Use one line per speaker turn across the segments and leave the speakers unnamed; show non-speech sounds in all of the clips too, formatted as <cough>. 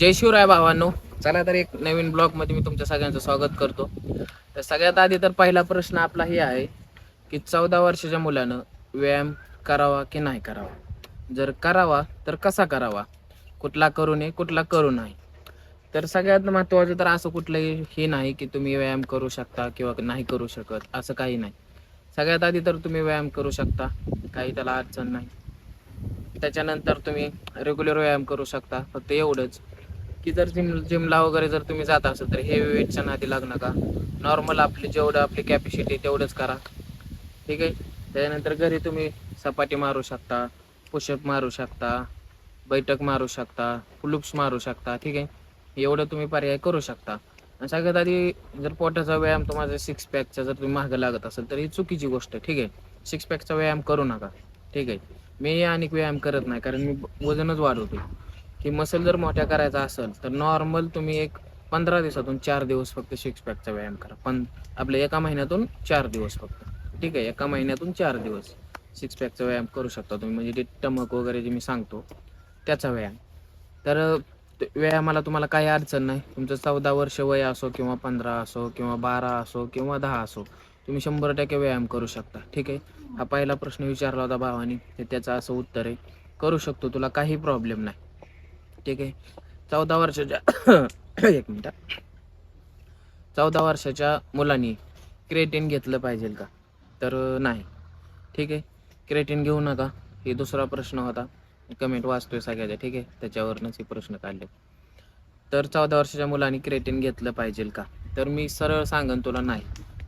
जय शिवराय भावांनो. चला तर एक नवीन ब्लॉगमध्ये मी तुमच्या सगळ्यांचं स्वागत करतो. तर सगळ्यात आधी तर पहिला प्रश्न आपला हे आहे की चौदा वर्षाच्या मुलानं व्यायाम करावा की नाही करावा? जर करावा तर कसा करावा? कुठला करू नये कुठला करू नाही? तर सगळ्यात महत्त्वाचं तर असं कुठलंही हे नाही की तुम्ही व्यायाम करू शकता किंवा नाही करू शकत असं काही नाही. सगळ्यात आधी तर तुम्ही व्यायाम करू शकता काही त्याला अडचण नाही. त्याच्यानंतर तुम्ही रेग्युलर व्यायाम करू शकता फक्त एवढंच. की जर जिम जिमला वगैरे जर तुम्ही जात असाल तर हेवी वेटच्या नादी लागू नका. नॉर्मल आपली जेवढं आपली कॅपॅसिटी तेवढंच करा. ठीक आहे? त्याच्यानंतर घरी तुम्ही सपाटी मारू शकता पुशअप मारू शकता बैठक मारू शकता पुलुप्स मारू शकता ठीक आहे? एवढं तुम्ही पर्याय करू शकता. आणि सगळ्यात आधी जर पोटाचा व्यायाम तुम्हाला सिक्स पॅकचा जर तुम्ही मागं लागत असेल तर ही चुकीची गोष्ट ठीक आहे? सिक्स पॅकचा व्यायाम करू नका ठीक आहे? मी अनेक व्यायाम करत नाही कारण मी वजनच वाढवतो की मसल जर मोठ्या करायचा असेल तर नॉर्मल तुम्ही एक पंधरा दिवसातून चार दिवस फक्त सिक्स पॅकचा व्यायाम करा. पण आपल्या एका महिन्यातून चार दिवस फक्त. ठीक आहे एका महिन्यातून चार दिवस सिक्स पॅकचा व्यायाम करू शकता तुम्ही. म्हणजे ते टमक वगैरे जे मी सांगतो त्याचा व्यायाम. तर व्यायामाला तुम्हाला काही अडचण नाही. तुमचं चौदा वर्ष वय असो किंवा पंधरा असो किंवा बारा असो किंवा दहा असो तुम्ही शंभर टक्के व्यायाम करू शकता. ठीक आहे? हा पहिला प्रश्न विचारला होता भावानी ते त्याचं असं उत्तर आहे. करू शकतो तुला काही प्रॉब्लेम नाही. ठीक आहे. चौदा वर्षाच्या <coughs> एक मिनिट. चौदा वर्षाच्या मुलांनी क्रेटिन घेतलं पाहिजे का? तर नाही. ठीक आहे. क्रेटिन घेऊ नका. हे दुसरा प्रश्न होता. कमेंट वाचतोय सगळ्याच्या ठीक आहे. त्याच्यावरनंच हे प्रश्न काढले. तर चौदा वर्षाच्या मुलांनी क्रेटिन घेतलं पाहिजे का? तर मी सरळ सांगन तुला नाही.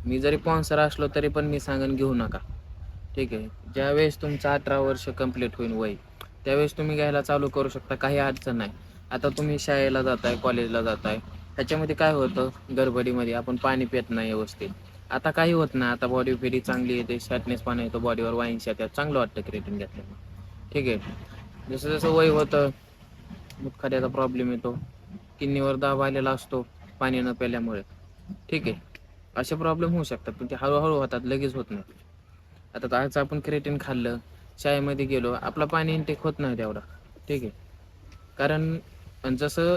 मी जरी स्पॉन्सर असलो तरी पण मी सांगन घेऊ नका. ठीक आहे. ज्यावेळेस तुमचं अठरा वर्ष कंप्लीट होईल वय त्यावेळेस तुम्ही घ्यायला चालू करू शकता काही अडचण नाही. आता तुम्ही शाळेला जाताय कॉलेजला जाताय ह्याच्यामध्ये काय होतं? गडबडीमध्ये आपण पाणी पित नाही व्यवस्थित. आता काही होत नाही आता बॉडी फेरी चांगली येते शॅटनेस पाणी येतो बॉडीवर वाईन शॅट चांगलं वाटतं क्रिएटिन घेतल्यामुळे ठीक आहे. जसं जसं वय होतं मुतखड्याचा प्रॉब्लेम येतो. किडनीवर दाब आलेला असतो पाणी न प्याल्यामुळे ठीक आहे. असे प्रॉब्लेम होऊ शकतात पण ते हळूहळू होतात लगेच होत नाही. आता आज आपण क्रिएटिन खाल्लं शाळेमध्ये गेलो आपला पाणी इंटेक होत नाही तेवढा. ठीक आहे. कारण जसं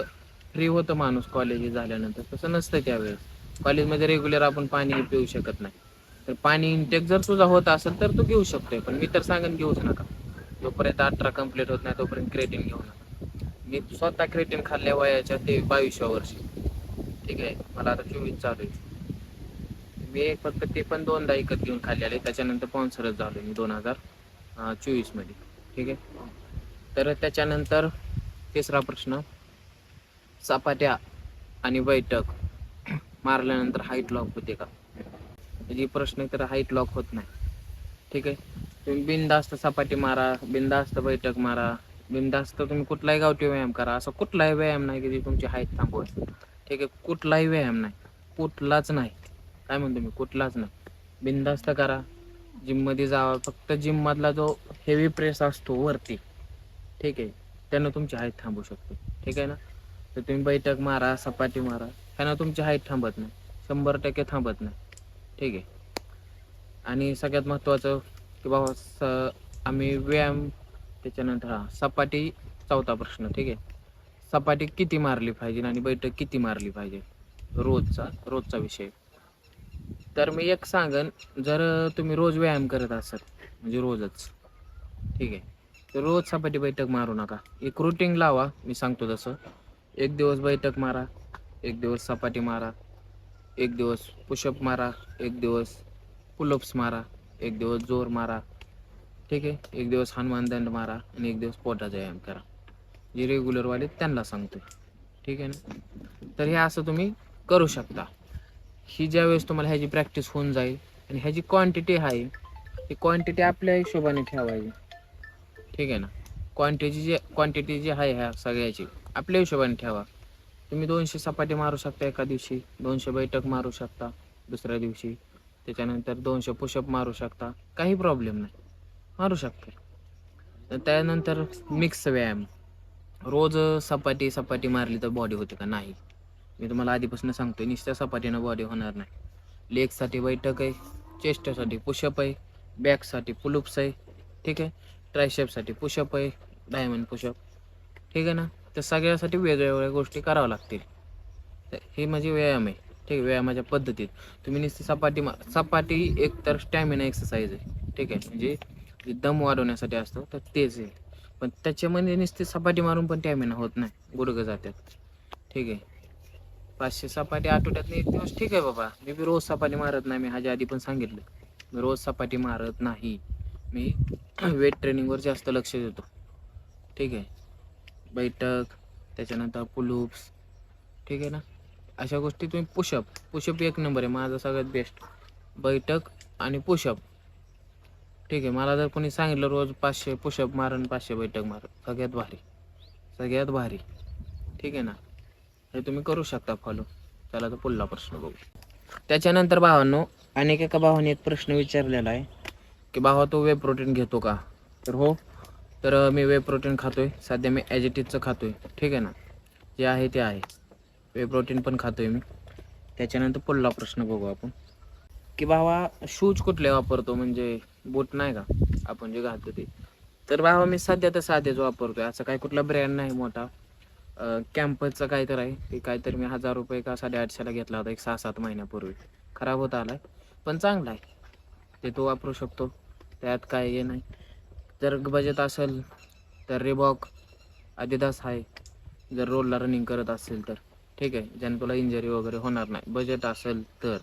फ्री होतं माणूस कॉलेज झाल्यानंतर तसं नसतं त्यावेळेस. कॉलेजमध्ये रेग्युलर आपण पाणी पिऊ शकत नाही. तर पाणी इंटेक जर तुझा होत असेल तर तू घेऊ शकतोय पण मी तर सांगेन घेऊच नका. जोपर्यंत अठरा कंप्लीट होत नाही तोपर्यंत क्रेटिन घेऊ नका. मी स्वतः क्रेटिन खाल्ल्या वयाच्या ते बावीसव्या वर्षी. ठीक आहे. मला आता चोवीस चालू आहे. मी फक्त ते पण दोनदा एकत घेऊन खाल्ले आले त्याच्यानंतर स्पॉन्सरच झालो मी दोन हजार. चोवीसमध्ये ठीक आहे? तर त्याच्यानंतर तिसरा प्रश्न. सपाट्या आणि बैठक मारल्यानंतर हाईट लॉक होते का? म्हणजे प्रश्न तर हाईट लॉक होत नाही. ठीक आहे? तुम्ही बिनधास्त सपाटी मारा बिनधास्त बैठक मारा बिनधास्त तुम्ही कुठलाही गावठी व्यायाम करा. असा कुठलाही व्यायाम नाही की जे तुमची हाईट थांबवेल ठीक आहे? कुठलाही व्यायाम नाही. कुठलाच नाही. काय म्हणतो मी? कुठलाच नाही. बिनधास्त करा. जिममध्ये जावा फक्त जिममधला जो हेवी प्रेस असतो वरती ठीक आहे? त्यानं तुमची हाईट थांबू शकते ठीक आहे ना? तर तुम्ही बैठक मारा सपाटी मारा त्यानं तुमची हाईट थांबत नाही शंभर टक्के थांबत नाही ठीक आहे? आणि सगळ्यात महत्त्वाचं की बाबा स आम्ही व्यायाम त्याच्यानंतर हा सपाटी चौथा प्रश्न ठीक आहे? सपाटी किती मारली पाहिजे आणि बैठक किती मारली पाहिजे? रोजचा रोजचा विषय. तर मी एक सांगन जर तुम्ही रोज व्यायाम करत असाल म्हणजे रोजच ठीक आहे तर रोज सपाटी बैठक मारू नका. एक रुटीन लावा मी सांगतो तसं. एक दिवस बैठक मारा एक दिवस सपाटी मारा एक दिवस पुशअप मारा एक दिवस पुलअप्स मारा एक दिवस जोर मारा ठीक आहे एक दिवस हनुमान दंड मारा आणि एक दिवस पोटाचा व्यायाम करा. जे रेग्युलरवाले त्यांना सांगतो ठीक आहे ना? तर हे असं तुम्ही करू शकता. ही ज्या वेळेस तुम्हाला ह्याची प्रॅक्टिस होऊन जाईल आणि ह्याची क्वांटिटी आहे ती क्वांटिटी आपल्या हिशोबाने ठेवायची. ठीक आहे ना? क्वांटिटी जी क्वांटिटी जी आहे ह्या सगळ्याची आपल्या हिशोबाने ठेवा. तुम्ही दोनशे सपाटी मारू शकता एका दिवशी दोनशे बैठक मारू शकता दुसऱ्या दिवशी त्याच्यानंतर दोनशे पुशअप मारू शकता काही प्रॉब्लेम नाही. मारू शकता. त्यानंतर मिक्स व्यायाम. रोज सपाटी सपाटी मारली तर बॉडी होते का? नाही. मी तुम्हाला आधीपासून आहे नुसत्या सपाटीनं बॉडी होणार नाही. लेगसाठी बैठक आहे चेस्टसाठी पुशअप आहे बॅकसाठी पुलुप्स आहे ठीक आहे? ट्रायशेपसाठी पुशअप आहे डायमंड पुशअप ठीक आहे ना? तर सगळ्यासाठी वेगळ्या वेगळ्या गोष्टी कराव्या लागतील. तर हे म्हणजे व्यायाम आहे ठीक आहे? व्यायामाच्या पद्धतीत. तुम्ही नुसती सपाटी मा सपाटी एक तर स्टॅमिना एक्सरसाइज आहे ठीक आहे? म्हणजे जे दम वाढवण्यासाठी असतो तर तेच आहे. पण त्याच्यामध्ये नुसती सपाटी मारून पण स्टॅमिना होत नाही गुडघं जातात. ठीक आहे? पाचशे सपाटी आठवड्यात एक दिवस ठीक आहे बाबा. मी बी रोज सपाटी मारत नाही मी ह्याच्या आधी पण सांगितलं. मी रोज सपाटी मारत नाही. मी <clears throat> वेट ट्रेनिंगवर जास्त लक्ष देतो. ठीक आहे? बैठक त्याच्यानंतर पुलूप्स ठीक आहे ना? अशा गोष्टी तुम्ही पुशअप पुशअप एक नंबर आहे माझा सगळ्यात बेस्ट बैठक आणि पुशअप ठीक आहे? मला जर कोणी सांगितलं रोज पाचशे पुशअप मारण पाचशे बैठक मार सगळ्यात भारी. सगळ्यात भारी. ठीक आहे ना? हे तुम्ही करू शकता फॉलो त्याला तर पुढला प्रश्न बघू. त्याच्यानंतर भावांनो अनेक एका भावाने एक प्रश्न विचारलेला आहे की भावा तो वे प्रोटीन घेतो का? तर हो. तर मी वे प्रोटीन खातोय. सध्या मी ॲजिटिजचं खातोय. ठीक आहे ना? जे आहे ते आहे. वे प्रोटीन पण खातोय मी. त्याच्यानंतर पुढला प्रश्न बघू आपण. की भावा शूज कुठले वापरतो? म्हणजे बूट नाही का? आपण जे घालतो ते. तर भावा मी सध्या तर साधेच वापरतोय. असं काही कुठला ब्रँड नाही मोठा. कॅम्पसचं काय तर आहे. ते काहीतरी मी हजार रुपये का साडेआठशेला घेतला होता एक सहा सात महिन्यापूर्वी. खराब होत आला आहे पण चांगला आहे. ते तो वापरू शकतो. त्यात काय हे नाही. जर बजेट असेल तर रिबॉक आदिदास आहे. जर रोडला रनिंग करत असेल तर. ठीक आहे ज्याने तुला इंजरी वगैरे होणार नाही. बजेट असेल तर.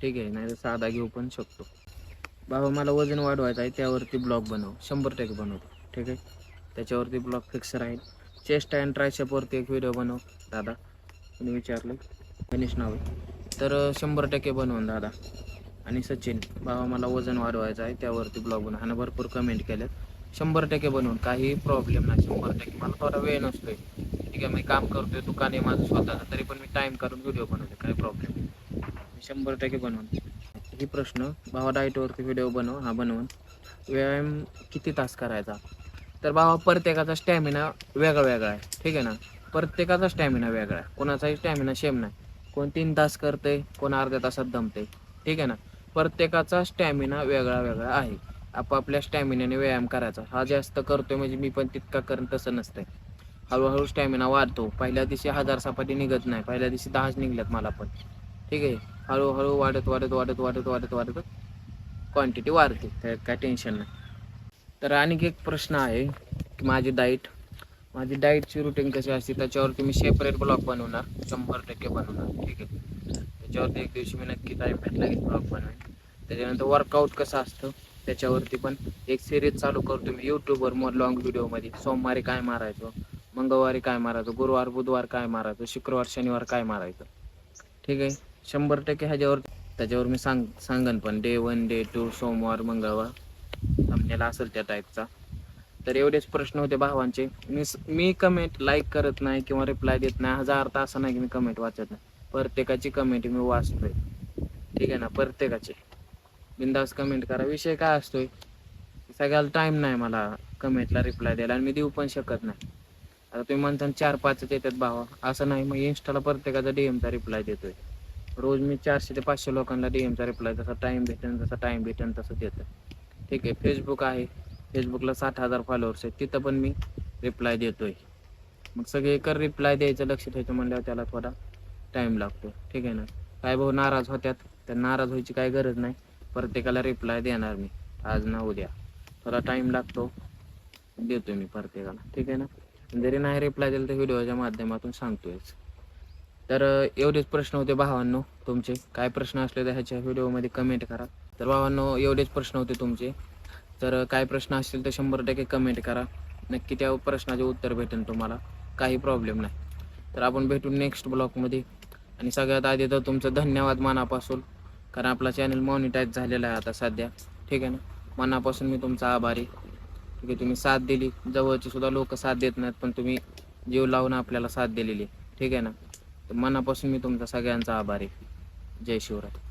ठीक आहे नाही तर साधा घेऊ पण शकतो. बाबा मला वजन वाढवायचं आहे त्यावरती ब्लॉक बनव. शंभर टक्के बनवतो. ठीक आहे? त्याच्यावरती ब्लॉक फिक्स राहील चेस्ट अँड ट्रायसेपवरती एक व्हिडिओ बनव दादा. तुम्ही विचारलं? गणेश नाव आहे. तर शंभर टक्के बनवून दादा. आणि सचिन बाबा मला वजन वाढवायचं आहे त्यावरती ब्लॉग बनव. भरपूर कमेंट केल्यात. शंभर टक्के बनवून काही प्रॉब्लेम नाही. शंभर टक्के. मला थोडा वेळ नसतोय. ठीक आहे मी काम करतोय दुकान आहे माझं स्वतःचं तरी पण मी टाईम करून व्हिडिओ बनवते काही प्रॉब्लेम नाही. शंभर टक्के बनवून. ही प्रश्न भावा डाईटवरती व्हिडिओ बनव. हा बनवून. व्यायाम किती तास करायचा? तर भावा प्रत्येकाचा स्टॅमिना वेगळा वेगळा आहे. ठीक आहे ना? प्रत्येकाचा स्टॅमिना वेगळा आहे. कोणाचाही स्टॅमिना सेम नाही. कोण तीन तास करते कोण अर्ध्या तासात दमते ठीक आहे ना? प्रत्येकाचा स्टॅमिना वेगळा वेगळा आहे. आपापल्या स्टॅमिनाने व्यायाम करायचा. हा जास्त करतोय म्हणजे मी पण तितका करेन तसं नसतंय. हळूहळू स्टॅमिना वाढतो. पहिल्या दिवशी हजार सपाटी निघत नाही. पहिल्या दिवशी दहाच निघल्यात मला पण. ठीक आहे? हळूहळू वाढत वाढत वाढत वाढत वाढत वाढत क्वांटिटी वाढते. त्यात काय टेन्शन नाही. तर आणखी एक प्रश्न आहे की माझी डाईट माझी डाईटची रुटीन कशी असते? त्याच्यावरती मी सेपरेट ब्लॉग बनवणार शंभर टक्के बनवणार ठीक आहे? त्याच्यावरती एक दिवशी मी नक्की टाईम भेटला की ब्लॉग बनवेन. त्याच्यानंतर वर्कआउट कसं असतं? त्याच्यावरती पण एक सिरीज चालू करतो मी यूट्यूबवर मग लॉंग व्हिडिओमध्ये सोमवारी काय मारायचं? मंगळवारी काय मारायचं? गुरुवार बुधवार काय मारायचं? शुक्रवार शनिवार काय मारायचं? ठीक आहे? शंभर टक्के ह्याच्यावर त्याच्यावर मी सांग सांगन पण. डे वन डे टू सोमवार मंगळवार. थांबलेला असेल त्या टाईपचा तर एवढेच प्रश्न होते भावांचे. मी मी कमेंट लाईक करत नाही किंवा रिप्लाय देत नाही. हजार अर्थ असा नाही की मी कमेंट वाचत नाही. प्रत्येकाची कमेंट मी वाचतोय. ठीक आहे ना? प्रत्येकाची. बिंदास कमेंट करा. विषय काय असतोय? सगळ्याला टाईम नाही मला कमेंटला रिप्लाय द्यायला आणि मी देऊ पण शकत नाही. आता तुम्ही म्हणता चार पाचच येतात भावा. असं नाही. मग इंस्टाला प्रत्येकाचा डीएमचा रिप्लाय देतोय. रोज मी चारशे ते पाचशे लोकांना डीएमचा रिप्लाय जसा टाइम भेटेन जसा टाईम भेटेन तसं देतो ठीक आहे. फेसबुक आहे. फेसबुकला साठ हजार फॉलोअर्स आहेत. तिथं पण मी रिप्लाय देतोय. मग सगळे कर रिप्लाय द्यायचं लक्ष ठेवायचं म्हणल्यावर त्याला थोडा टाइम लागतो. ठीक आहे ना? काय भाऊ नाराज होत्यात? तर नाराज व्हायची काय गरज नाही. प्रत्येकाला रिप्लाय देणार मी. आज ना उद्या. थोडा टाइम लागतो. देतोय मी प्रत्येकाला. ठीक आहे ना? जरी नाही रिप्लाय दिला तर व्हिडिओच्या माध्यमातून सांगतोयच. तर एवढेच प्रश्न होते भावांनो तुमचे. काय प्रश्न असले तर ह्याच्या व्हिडिओमध्ये कमेंट करा. तर भावांनो एवढेच प्रश्न होते तुमचे. तर काय प्रश्न असतील तर शंभर टक्के कमेंट करा. नक्की त्या प्रश्नाचे उत्तर भेटेल तुम्हाला. काही प्रॉब्लेम नाही. तर आपण भेटू नेक्स्ट ब्लॉगमध्ये आणि सगळ्यात आधी तर तुमचं धन्यवाद मनापासून. कारण आपला चॅनल मॉनिटाईज झालेला आहे आता सध्या. ठीक आहे ना? मनापासून मी तुमचा आभारी. ठीक आहे तुम्ही साथ दिली. जवळची सुद्धा लोक साथ देत नाहीत पण तुम्ही जीव लावून आपल्याला साथ दिलेली ठीक आहे ना? तर मनापासून मी तुमचा सगळ्यांचा आभारी. जय शिवराय.